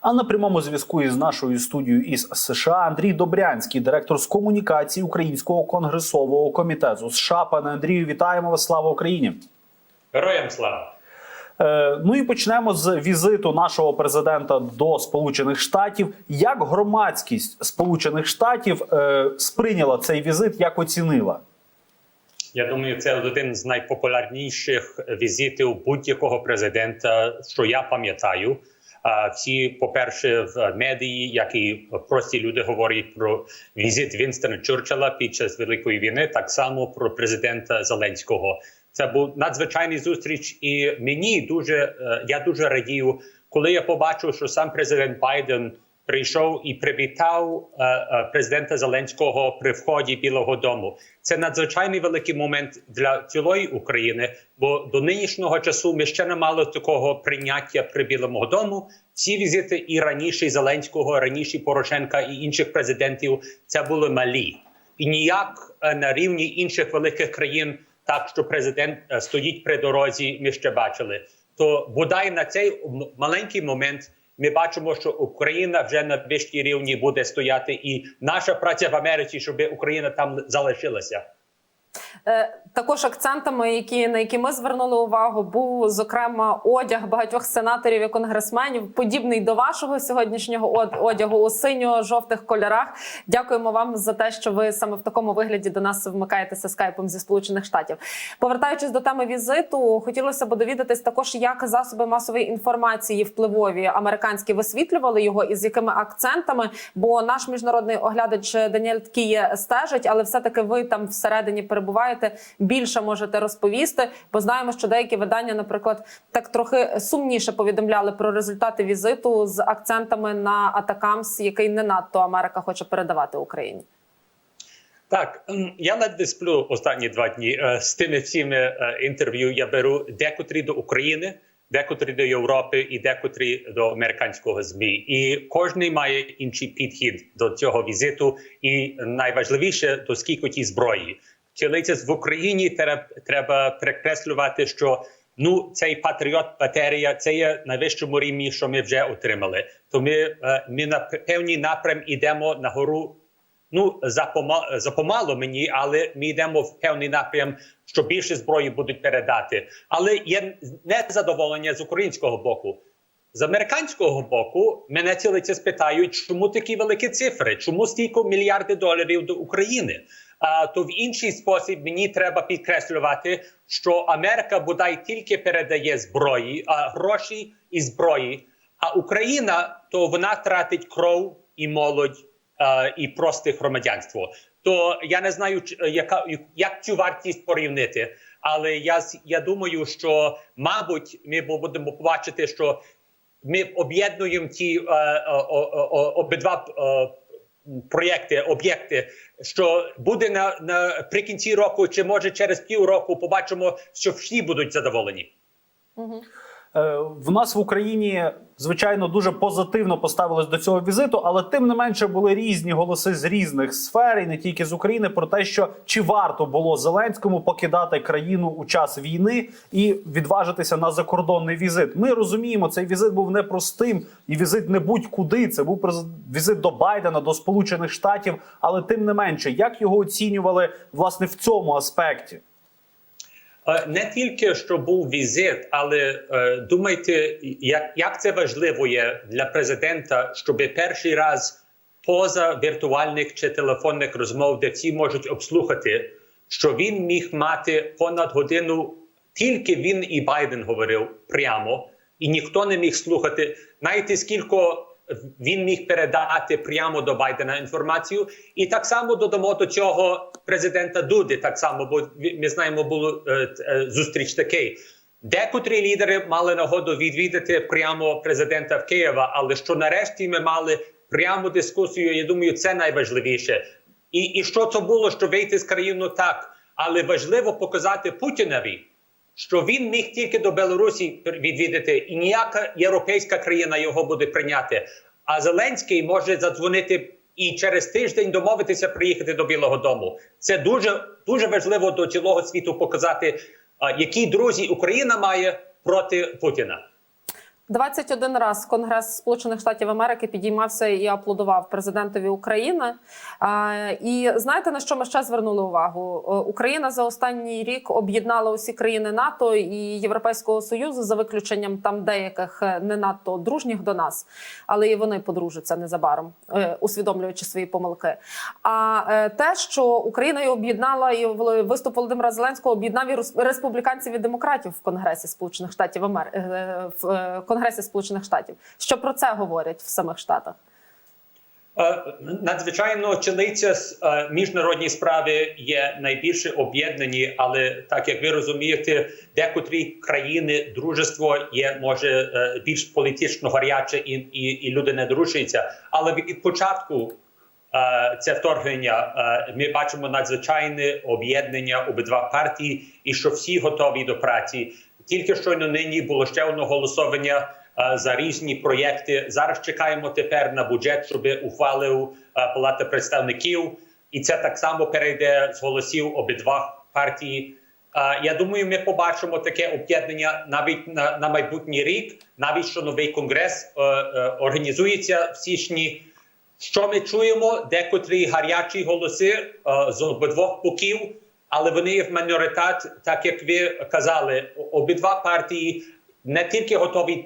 А на прямому зв'язку із нашою студією із США Андрій Добрянський, директор з комунікації Українського конгресового комітету США. Пане Андрію, вітаємо вас! Слава Україні! Героям слава! Е, ну і почнемо з візиту нашого президента до Сполучених Штатів. Як громадськість Сполучених Штатів е, сприйняла цей візит, як оцінила? Я думаю, це один з найпопулярніших візитів будь-якого президента, що я пам'ятаю. Всі, по-перше, в медії, як і прості люди говорять про візит Вінстона Чурчила під час Великої війни, так само про президента Зеленського. Це був надзвичайний зустріч, і мені дуже е, я дуже радію, коли я побачив, що сам президент Байден прийшов і привітав е, е, президента Зеленського при вході Білого Дому. Це надзвичайний великий момент для цілої України, бо до нинішнього часу ми ще не мали такого прийняття при Білому Дому. Ці візити і раніше Зеленського, раніше Порошенка і інших президентів це були малі, і ніяк е, на рівні інших великих країн, так що президент стоїть при дорозі. Ми ще бачили. То бодай на цей маленький момент ми бачимо, що Україна вже на вищій рівні буде стояти, і наша праця в Америці, щоб Україна там залишилася. Е, Також акцентами, які на які ми звернули увагу, був зокрема одяг багатьох сенаторів і конгресменів, подібний до вашого сьогоднішнього одягу у синьо-жовтих кольорах. Дякуємо вам за те, що ви саме в такому вигляді до нас вмикаєтеся скайпом зі сполучених штатів. Повертаючись до теми візиту, хотілося б довідатись також, як засоби масової інформації впливові американські висвітлювали його і з якими акцентами. Бо наш міжнародний оглядач Даніель Ткіє стежить, але все таки ви там всередині перебуваєте. Більше можете розповісти, бо знаємо, що деякі видання, наприклад, так трохи сумніше повідомляли про результати візиту з акцентами на Атакамс, який не надто Америка хоче передавати Україні. Так, я ледве сплю останні два дні Е, з тими всіми е, інтерв'ю. Я беру декотрі до України, декотрі до Європи і декотрі до американського змі. І кожний має інший підхід до цього візиту. І найважливіше до скількоті зброї. Чилиться в Україні треба, треба перекреслювати, що ну цей патріот батерія це є найвищому рівні, що ми вже отримали. То ми, е, ми на певній напрям ідемо на гору Ну запома запомало мені, але ми йдемо в певний напрям, що більше зброї будуть передати. Але є незадоволення з українського боку. З американського боку мене цілиться спитають, чому такі великі цифри, чому стільки мільярди доларів до України. То в інший спосіб мені треба підкреслювати, що Америка бодай тільки передає зброї, а гроші і зброї. А Україна то вона тратить кров і молодь е, і просте громадянство. То я не знаю, яка як цю вартість порівнити, але я я думаю, що мабуть ми будемо побачити, що ми об'єднуємо ті е, е, о- обидва е, проєкти, об'єкти, що буде на наприкінці року, чи може через півроку побачимо, що всі будуть задоволені. Угу. Е, В нас в Україні звичайно дуже позитивно поставились до цього візиту, але тим не менше були різні голоси з різних сфер, і не тільки з України, про те, що чи варто було Зеленському покидати країну у час війни і відважитися на закордонний візит. Ми розуміємо, цей візит був непростим, і візит не будь-куди. Це був візит до Байдена, до Сполучених Штатів. Але тим не менше, як його оцінювали власне в цьому аспекті? Е, Не тільки що був візит, але е, думайте, як, як це важливо є для президента, щоб перший раз поза віртуальних чи телефонних розмов, де всі можуть обслухати, що він міг мати понад годину, тільки він і Байден говорив прямо, і ніхто не міг слухати. Знаєте, скільки він міг передати прямо до Байдена інформацію, і так само додамо до цього президента Дуди. Так само, бо ми знаємо, було е, е, зустріч такий. Декотрі лідери мали нагоду відвідати прямо президента в Києва, але що нарешті ми мали пряму дискусію. Я думаю, це найважливіше. І, і що це було, що вийти з країни так, але важливо показати Путінові, що він міг тільки до Білорусі відвідати, і ніяка європейська країна його буде прийняти. А Зеленський може задзвонити і через тиждень домовитися приїхати до Білого Дому. Це дуже дуже важливо до цілого світу показати, які друзі Україна має проти Путіна. 21 раз Конгрес Сполучених Штатів Америки підіймався і аплодував президентові України. І знаєте на що ми ще звернули увагу? Е, Україна за останній рік об'єднала усі країни НАТО і Європейського союзу за виключенням там деяких е, не надто дружніх до нас, але і вони подружаться незабаром, е, усвідомлюючи свої помилки. А те, що Україна і об'єднала і виступ Володимира Зеленського об'єднав і республіканців і демократів в Конгресі Сполучених Штатів Америки в е, Конгресі Сполучених Штатів. Що про це говорять в самих штатах? Е, Надзвичайно з е, справи є найбільше об'єднані, але так як ви розумієте, декотрі країни дружество є може е, більш політично гаряче і, і, і люди не дружаться. Але від початку це вторгнення ми бачимо надзвичайне об'єднання обидва партії, і що всі готові до праці. Тільки щойно нині було ще одне голосування е, за різні проєкти. Зараз чекаємо тепер на бюджет, щоб ухвалив е, Палата представників, і це так само перейде з голосів обидва партії. Е, Я думаю, ми побачимо таке об'єднання навіть на, на майбутній рік, навіть що новий конгрес організується в січні. Що ми чуємо? Декотрі гарячі голоси з обидвох боків, але вони є в міноритет, так як ви казали, обидва партії не тільки готові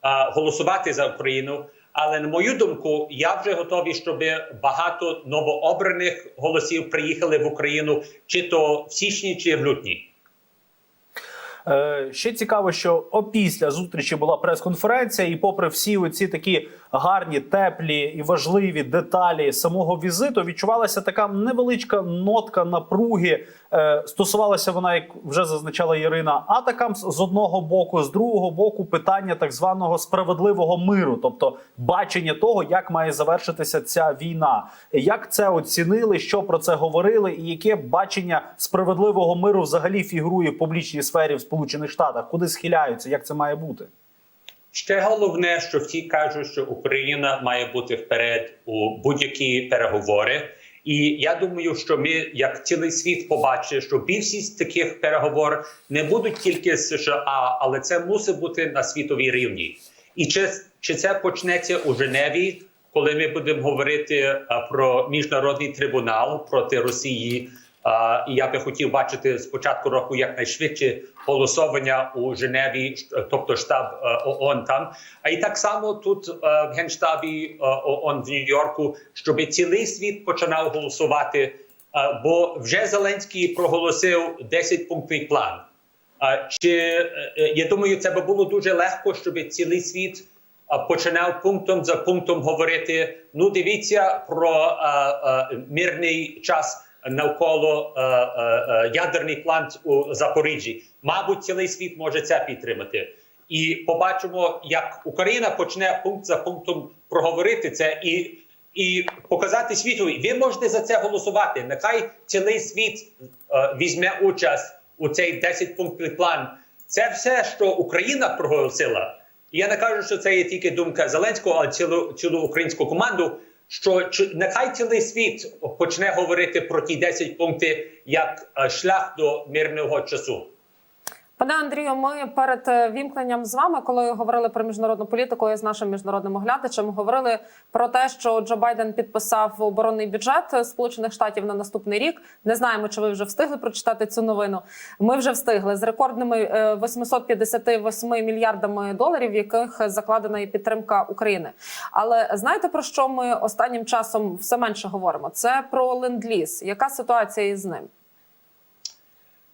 а, голосувати за Україну, але на мою думку, я вже готовий, щоб багато новообраних голосів приїхали в Україну, чи то в січні, чи в лютні. Е, Ще цікаво, що опісля зустрічі була прес-конференція, і попри всі оці такі гарні, теплі і важливі деталі самого візиту, відчувалася така невеличка нотка напруги. Е, Стосувалася вона, як вже зазначала Ірина, атакам з одного боку, з другого боку, питання так званого справедливого миру, тобто бачення того, як має завершитися ця війна. Як це оцінили, що про це говорили, і яке бачення справедливого миру взагалі фігурує в публічній сфері в Сполучених Штатах? Куди схиляються? Як це має бути? Ще головне, що всі кажуть, що Україна має бути вперед у будь-які переговори. І я думаю, що ми, як цілий світ, побачить, що більшість таких переговорів не будуть тільки з США, але це мусить бути на світовій рівні. І чи, чи це почнеться у Женеві, коли ми будемо говорити про міжнародний трибунал проти Росії? І я би хотів бачити з початку року якнайшвидше голосування у Женеві, тобто штаб е, ООН там. А і так само тут е, в генштабі е, ООН в Нью-Йорку, щоб цілий світ починав голосувати. Бо вже Зеленський проголосив 10 пунктний план. Чи я думаю, це би було дуже легко, щоб цілий світ починав пунктом за пунктом говорити: ну, дивіться про мирний час навколо а, а, а, ядерний план у Запоріжжі. Мабуть, цілий світ може це підтримати. І побачимо, як Україна почне пункт за пунктом проговорити це і. І показати світові, ви можете за це голосувати. Нехай цілий світ е, візьме участь у цей 10 пунктний план. Це все, що Україна проголосила. Я не кажу, що це є тільки думка Зеленського, але цілу цілу українську команду. Що нехай цілий світ почне говорити про ті 10 пунктів як е, шлях до мирного часу. Пане Андрію, ми перед е, вімкненням з вами, коли говорили про міжнародну політику і з нашим міжнародним оглядачем, говорили про те, що Джо Байден підписав оборонний бюджет Сполучених Штатів на наступний рік. Не знаємо, чи ви вже встигли прочитати цю новину. Ми вже встигли з рекордними е, 858 мільярдами доларів, в яких закладена і підтримка України. Але знаєте про що ми останнім часом все менше говоримо? Це про ленд-ліз. Яка ситуація із ним?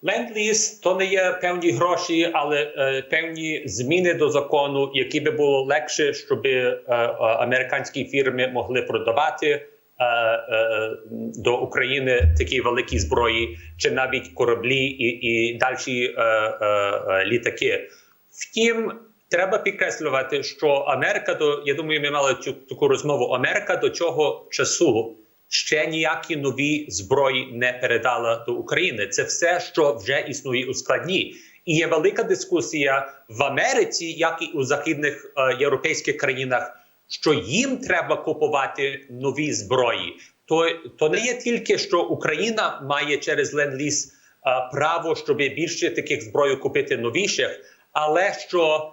Ленд-ліз то не є певні гроші, але е, певні зміни до закону, які би було легше, щоб е, е, американські фірми могли продавати е, е, до України такі великі зброї, чи навіть кораблі і, і далі е, е, е, літаки. Втім, треба підкреслювати, що Америка до я думаю, ми мали цю таку розмову. Америка до цього часу ще ніякі нові зброї не передала до України. Це все, що вже існує у складні. І є велика дискусія в Америці, як і у західних е, європейських країнах, що їм треба купувати нові зброї. То, то не є тільки що Україна має через ленд-ліз е, право, щоб більше таких зброї купити новіших, але що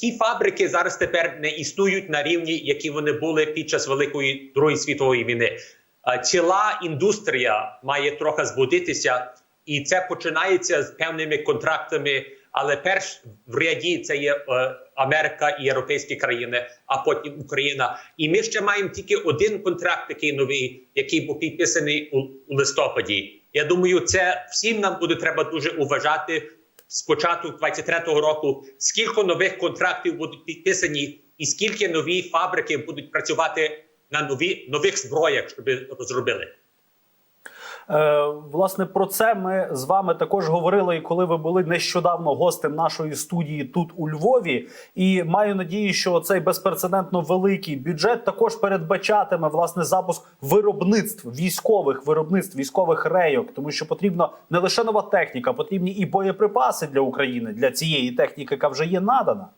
ті фабрики зараз тепер не існують на рівні, які вони були під час Великої Другої світової війни. Ціла індустрія має трохи збудитися, і це починається з певними контрактами. Але перш в ряді це є е, Америка і європейські країни, а потім Україна. І ми ще маємо тільки один контракт, такий новий, який був підписаний у, у листопаді. Я думаю, це всім нам буде треба дуже уважати з початку 23-го року, скільки нових контрактів будуть підписані, і скільки нові фабрики будуть працювати на нові нових зброях, щоб розробили. Е, власне, про це ми з вами також говорили, і коли ви були нещодавно гостем нашої студії тут у Львові. І маю надію, що цей безпрецедентно великий бюджет також передбачатиме власне запуск виробництв військових виробництв військових рейок, тому що потрібна не лише нова техніка, потрібні і боєприпаси для України для цієї техніки, яка вже є надана.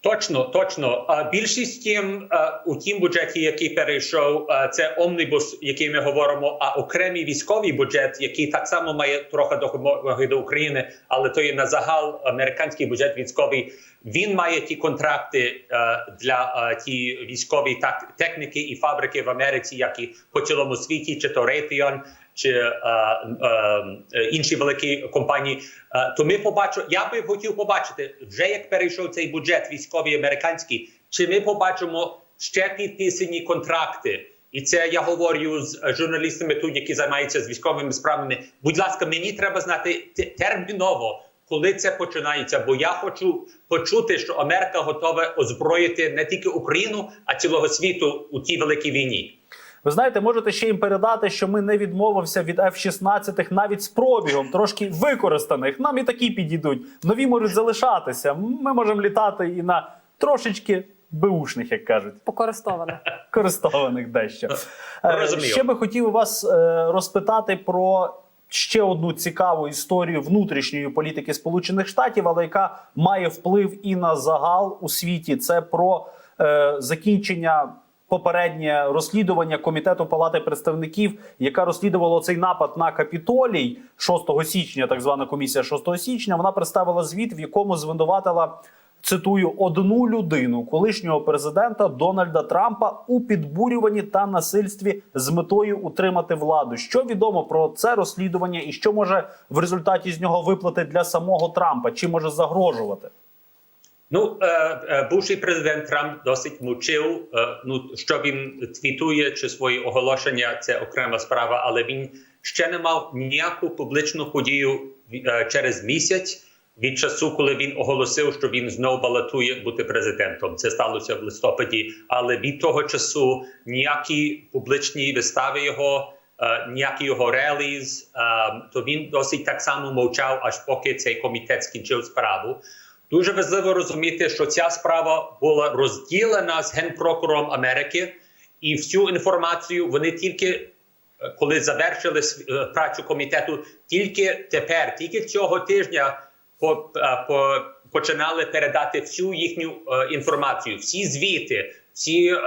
Точно, точно. Більшість тим е, у тім бюджеті, який перейшов, е, це омнібус, який ми говоримо. А окремий військовий бюджет, який так само має трохи допомоги до України, але то є на загал американський бюджет військовий. Він має ті контракти е, для ті військові так, техніки і фабрики в Америці, як і по цілому світі, чи то Raytheon, чи е, е, інші великі компанії. Е, то ми побачимо. Я би хотів побачити вже як перейшов цей бюджет військовий американський. Чи ми побачимо ще підписані контракти? І це я говорю з журналістами тут, які займаються з військовими справами. Будь ласка, мені треба знати терміново, коли це починається. Бо я хочу почути, що Америка готова озброїти не тільки Україну, а цілого світу у тій великій війні. Ви знаєте, можете ще їм передати, що ми не відмовився від F-16 навіть з пробігом, трошки використаних. Нам і такі підійдуть. Нові можуть залишатися. Ми можемо літати і на трошечки беушних, як кажуть, Покористоване. користованих дещо. Е, Розумію. Ще би хотів вас е, розпитати про. Ще одну цікаву історію внутрішньої політики Сполучених Штатів, але яка має вплив і на загал у світі. Це про е, закінчення попереднє розслідування комітету Палати представників, яка розслідувала цей напад на Капітолій 6 січня, так звана комісія 6 січня. Вона представила звіт, в якому звинуватила. Цитую одну людину колишнього президента Дональда Трампа у підбурюванні та насильстві з метою утримати владу. Що відомо про це розслідування, і що може в результаті з нього виплати для самого Трампа? Чи може загрожувати? Ну, е, е, бувший президент Трамп досить мовчив. Е, ну, що він твітує чи свої оголошення, це окрема справа, але він ще не мав ніяку публічну подію через місяць від часу, коли він оголосив, що він знову балотує бути президентом. Це сталося в листопаді. Але від того часу ніякі публічні вистави його. Ніякі його реліз, то він досить так само мовчав, аж поки цей комітет скінчив справу. Дуже важливо розуміти, що ця справа була розділена з генпрокурором Америки, і всю інформацію вони тільки е, коли завершили е, працю комітету, тільки тепер, тільки цього тижня, по, е, по, починали передати всю їхню е, інформацію, всі звіти, всі е,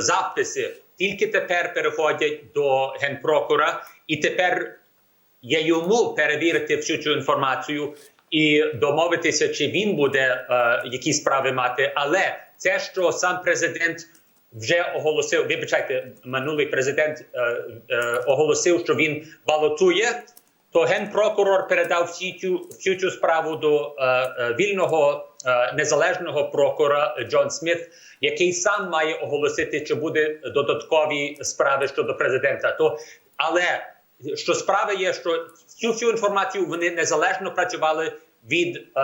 записи. Тільки тепер переходять до генпрокура, і тепер є йому перевірити всю цю інформацію і домовитися, чи він буде е, які справи мати. Але це, що сам президент вже оголосив, вибачайте, минулий президент е, е, оголосив, що він балотує, то генпрокурор передав всі цю, всю цю справу до е, е, вільного е, незалежного прокурора Джон Сміт, який сам має оголосити, чи буде додаткові справи щодо президента. То але що справа є, що цю всю інформацію вони незалежно працювали від е,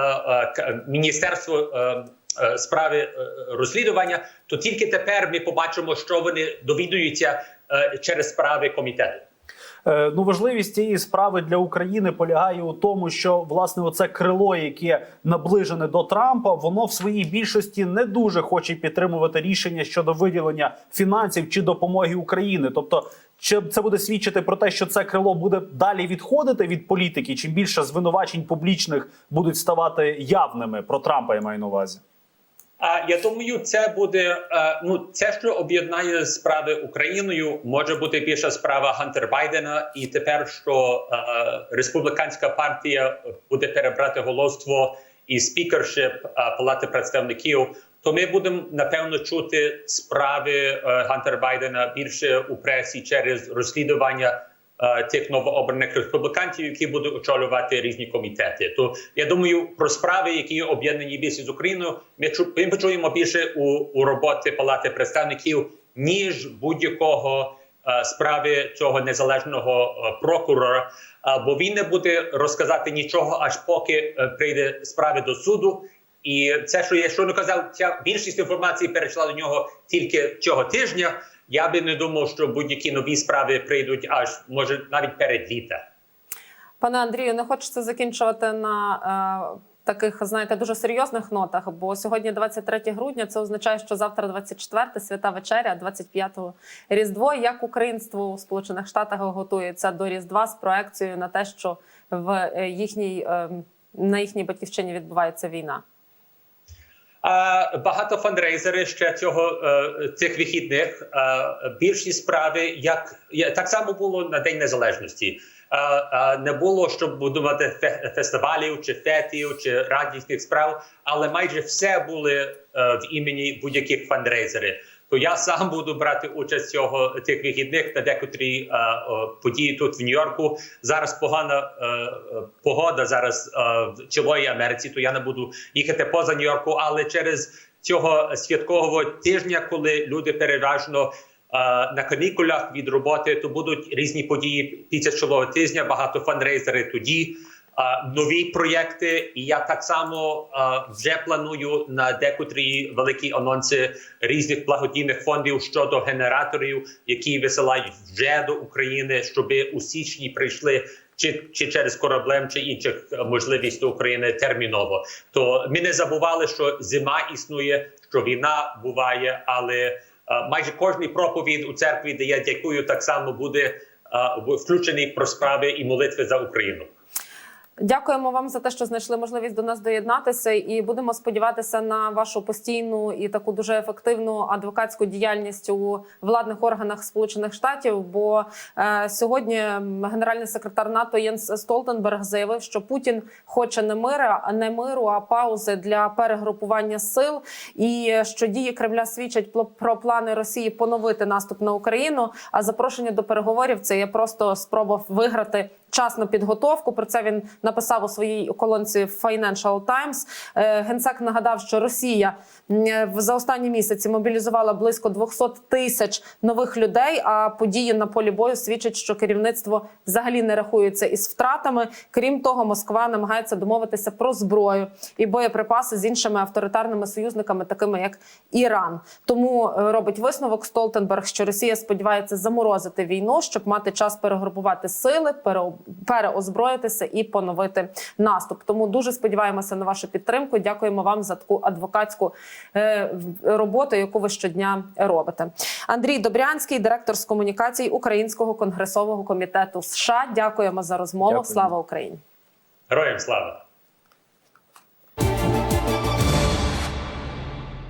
е, міністерства е, е, справи е, розслідування. То тільки тепер ми побачимо, що вони довідуються е, через справи комітету. Ну, важливість цієї справи для України полягає у тому, що власне оце крило, яке наближене до Трампа, воно в своїй більшості не дуже хоче підтримувати рішення щодо виділення фінансів чи допомоги Україні. Тобто, чи це буде свідчити про те, що це крило буде далі відходити від політики? Чим більше звинувачень публічних будуть ставати явними про Трампа, я маю на увазі. А я думаю, це буде е, ну це, що об'єднає справи Україною, може бути більша справа Гантер Байдена, і тепер що е, республіканська партія буде перебрати голосство і спікершип е, Палати представників, то ми будемо напевно чути справи е, Гантера Байдена більше у пресі через розслідування е, тих новообраних республіканців, які будуть очолювати різні комітети. То я думаю, про справи, які об'єднані більше з Україною, ми ми почуємо більше у, у роботи Палати представників ніж будь-якого е, справи цього незалежного прокурора. Бо він не буде розказати нічого, аж поки прийде справи до суду. І це, що я щойно казав, ця більшість інформації перейшла до нього тільки цього тижня. Я би не думав, що будь-які нові справи прийдуть аж може навіть перед літа. Пане Андрію, не хочеться закінчувати на е, таких, знаєте, дуже серйозних нотах. Бо сьогодні 23 грудня, це означає, що завтра 24 свята вечеря, 25-го Різдво. Як українство у Сполучених Штатах готується до Різдва з проекцією на те, що в е, їхній е, на їхній батьківщині відбувається війна? А багато фандрейзери ще цього е, цих вихідних. більшість більші справи, як так само було на День Незалежності. Е, е, не було щоб будувати фе- фестивалів чи фетів чи радісних справ, але майже все були е, в імені будь-яких фандрейзерів. То я сам буду брати участь цього цих вихідних на декотрі е, о, події тут в Нью-Йорку. Зараз погана е, е, погода зараз е, в цілої Америці. То я не буду їхати поза Нью-Йорку, але через цього святкового тижня, коли люди переважно е, на канікулах від роботи, то будуть різні події після цілого тижня. Багато фандрейзери тоді. Нові проєкти, і я так само вже планую на декотрі великі анонси різних благодійних фондів щодо генераторів, які висилають вже до України, щоб у січні прийшли чи, чи через кораблем, чи інших е, можливість України терміново. То ми не забували, що зима існує, що війна буває, але е, майже кожний проповідь у церкві, де я дякую, так само буде е, включений про справи і молитви за Україну. Дякуємо вам за те, що знайшли можливість до нас доєднатися, і будемо сподіватися на вашу постійну і таку дуже ефективну адвокатську діяльність у владних органах Сполучених Штатів. Бо е, сьогодні генеральний секретар НАТО Єнс Столтенберг заявив, що Путін хоче не мира, не миру, а паузи для перегрупування сил, і що дії Кремля свідчать про плани Росії поновити наступ на Україну. А запрошення до переговорів це є просто спроба виграти час на підготовку. Про це він написав у своїй колонці Financial Times. Е, Генсек нагадав, що Росія за останні місяці мобілізувала близько 200 тисяч нових людей. А події на полі бою свідчать, що керівництво взагалі не рахується із втратами. Крім того, Москва намагається домовитися про зброю і боєприпаси з іншими авторитарними союзниками, такими як Іран. Тому е, робить висновок Столтенберг, що Росія сподівається заморозити війну, щоб мати час перегрупувати сили, переоб- переозброїтися і поновити наступ. Тому дуже сподіваємося на вашу підтримку. Дякуємо вам за таку адвокатську е, роботу, яку ви щодня робите. Андрій Добрянський, директор з комунікацій Українського конгресового комітету США. Дякуємо за розмову. Дякую. Слава Україні! Героям слава!